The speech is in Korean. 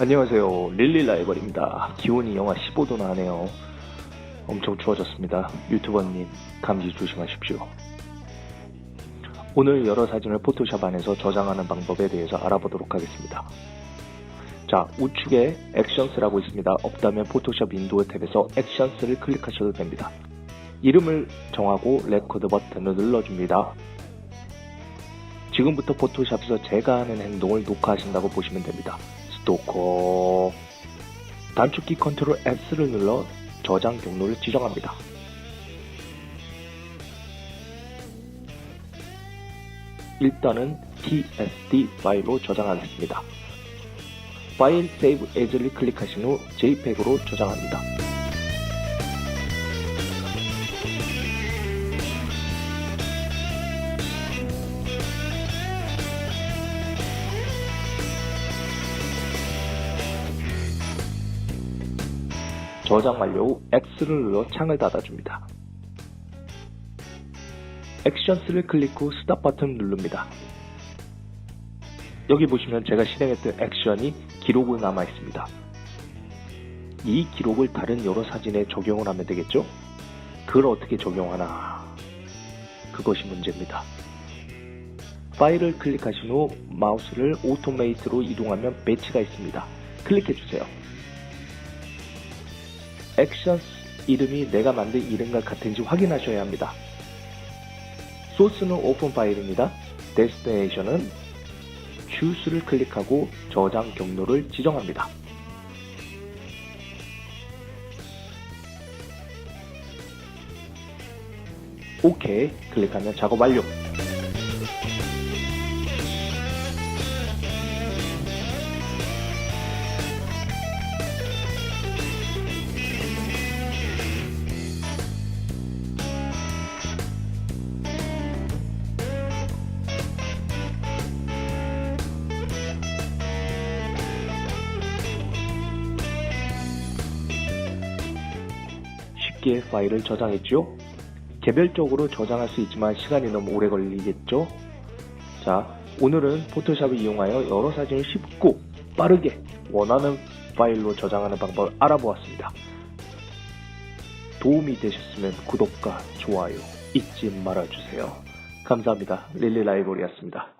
안녕하세요. 릴리 라이벌입니다. 기온이 영하 15도나 하네요. 엄청 추워졌습니다. 유튜버님, 감기 조심하십시오. 오늘 여러 사진을 포토샵 안에서 저장하는 방법에 대해서 알아보도록 하겠습니다. 자, 우측에 액션스라고 있습니다. 없다면 포토샵 윈도우 탭에서 액션스를 클릭하셔도 됩니다. 이름을 정하고 레코드 버튼을 눌러줍니다. 지금부터 포토샵에서 제가 하는 행동을 녹화하신다고 보시면 됩니다. 스토커 단축키 컨트롤 S를 눌러 저장 경로를 지정합니다. 일단은 TSD 파일로 저장하겠습니다. 파일 세이브 에즈를 클릭하신 후 JPEG으로 저장합니다. 저장 완료 후 X를 눌러 창을 닫아줍니다. 액션스를 클릭 후 스탑 버튼 누릅니다. 여기 보시면 제가 실행했던 액션이 기록으로 남아 있습니다. 이 기록을 다른 여러 사진에 적용을 하면 되겠죠? 그걸 어떻게 적용하나? 그것이 문제입니다. 파일을 클릭하신 후 마우스를 오토메이트로 이동하면 배치가 있습니다. 클릭해주세요. 액션 이름이 내가 만든 이름과 같은지 확인하셔야 합니다. 소스는 오픈 파일입니다. 데스티네이션은 추스를 클릭하고 저장 경로를 지정합니다. 오케이 클릭하면 작업 완료. 쉽게 파일을 저장했죠? 개별적으로 저장할 수 있지만 시간이 너무 오래 걸리겠죠? 자, 오늘은 포토샵을 이용하여 여러 사진을 쉽고 빠르게 원하는 파일로 저장하는 방법을 알아보았습니다. 도움이 되셨으면 구독과 좋아요 잊지 말아주세요. 감사합니다. 릴리 라이벌이었습니다.